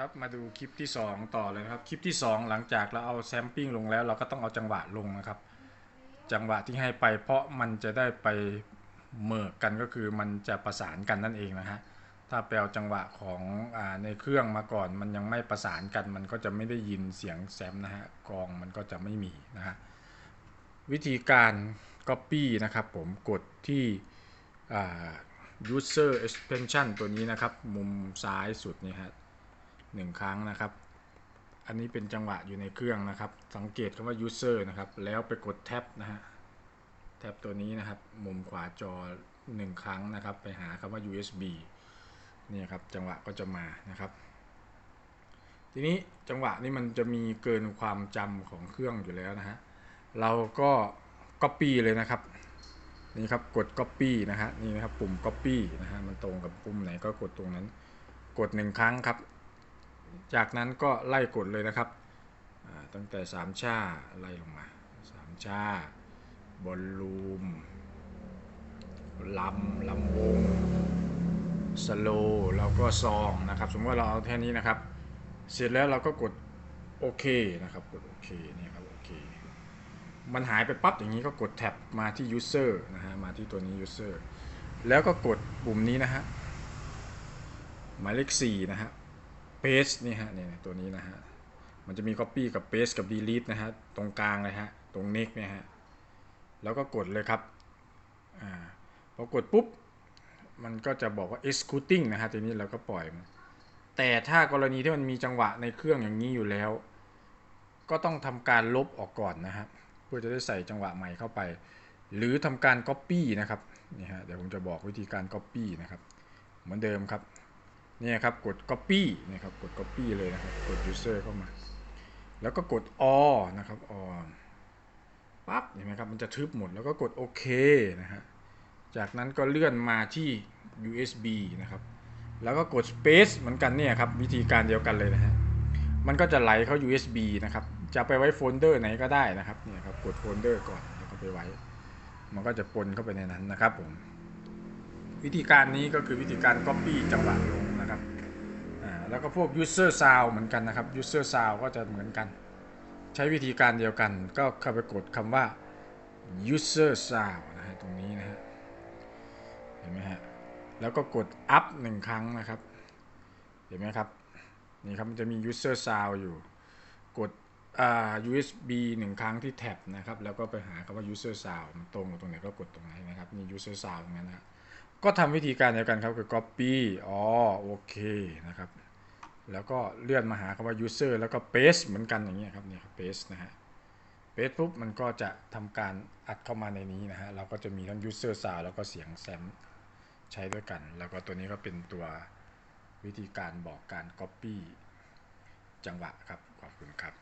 ครับมาดูคลิปที่ 2 ต่อเลยนะครับคลิปที่ 2 หลังจากเราเอาแซมปิ้งลงแล้ว เราก็ต้องเอาจังหวะลงนะครับ จังหวะที่ให้ไปเพราะมันจะได้ไปเมิกกันก็คือมันจะประสานกันนั่นเองนะฮะถ้าไปเอาจังหวะของอในเครื่องมาก่อน มันยังไม่ประสานกัน มันก็จะไม่ได้ยินเสียงแซมนะฮะกองมันก็จะไม่มีนะฮะวิธีการ Copy นะครับผมกดที่อ่า user extension ตัวนี้นะครับ มุมซ้ายสุดนี่ฮะ หนึ่งครั้งนะครับ อันนี้เป็นจังหวะอยู่ในเครื่องนะครับ สังเกตคำว่า user นะครับ แล้วไปกดแท็บนะฮะ แท็บตัวนี้นะครับ มุมขวาจอหนึ่งครั้งนะครับ ไปหาคำว่า USB นี่ครับ จังหวะก็จะมานะครับ ทีนี้จังหวะนี้มันจะมีเกินความจำของเครื่องอยู่แล้วนะฮะ เราก็ Copy เลยนะครับนี่ครับกด Copy นะฮะนี่นะครับปุ่ม Copy นะฮะมันตรงกับปุ่มไหนก็กดตรงนั้น กดหนึ่งครั้งครับ จากนั้นก็ไล่กดเลยนะครับ ตั้งแต่สามชาไล่ลงมาสามชาบอลลูมลำลำวงสโลแล้วก็ซองนะครับ สมมติว่าเราเอาแค่นี้นะครับ เสร็จแล้วเราก็กดโอเคนะครับ กดโอเคนี่ครับโอเค มันหายไปปั๊บอย่างนี้ก็กดแท็บมาที่ user นะฮะ มาที่ตัวนี้ user แล้วก็กดปุ่มนี้นะฮะ หมายเลข4นะฮะ paste นี่ฮะเนี่ยตัวนี้นะฮะมันจะมี copy กับ paste กับ delete นะฮะตรงกลางเลยฮะตรง next เนี่ยฮะแล้วก็กดเลยครับอ่าพอกดปุ๊บมันก็จะบอกว่า executing นะฮะทีนี้เราก็ปล่อยมันแต่ถ้ากรณีที่มันมีจังหวะในเครื่องอย่างนี้อยู่แล้ว ก็ต้องทำการลบออกก่อนนะฮะเพื่อจะได้ใส่จังหวะใหม่เข้าไป หรือทำการ Copy นะครับนี่ฮะเดี๋ยวผมจะบอกวิธีการ Copy นะครับ เหมือนเดิมครับ เนี่ยครับกด Copy นี่ยครับกด Copy เลยนะครับกด User เข้ามา แล้วก็กด All นะครับ All ปั๊บเห็นไหมครับมันจะทึบหมดแล้วก็กดโอเคนะฮะจากนั้นก็เลื่อนมาที่ USB นะครับ แล้วก็กด Space เหมือนกันเนี่ยครับ วิธีการเดียวกันเลยนะฮะมันก็จะไหลเข้า USB นะครับ จะไปไว้โฟลเดอร์ไหนก็ได้นะครับเนี่ยครับกดโฟลเดอร์ก่อนแล้วก็ไปไว้ มันก็จะปนเข้าไปในนั้นนะครับผมวิธีการนี้ก็คือวิธีการ Copy จังหวะลง นะครับแล้วก็พวก User Sound เหมือนกันนะครับ User Sound ก็จะเหมือนกัน ใช้วิธีการเดียวกัน ก็เข้าไปกดคำว่า User Sound นะฮะตรงนี้นะฮะเห็นไหมฮะแล้วก็กด up หนึ่งครั้งนะครับ เห็นไหมครับนี่ครับมันจะมี user sound อยู่ กดอ่า USB หนึ่งครั้งที่แท็บนะครับ แล้วก็ไปหาคำว่า user sound มันตรงตรงไหนก็กดตรงไหนนะครับนี่ user sound ตรงนั้นนะ ก็ทำวิธีการเดียวกันครับคือ copy อ๋อโอเคนะครับ แล้วก็เลื่อนมาหาคำว่า user แล้วก็ paste เหมือนกันอย่างนี้ยครับเนี่ยครับ paste นะฮะ paste ปุ๊บมันก็จะทำการอัดเข้ามาในนี้นะฮะ เราก็จะมีทั้ง user sound แล้วก็เสียงแซมใช้ด้วยกัน แล้วก็ตัวนี้ก็เป็นตัววิธีการบอกการ Copy จังหวะครับ ขอบคุณครับ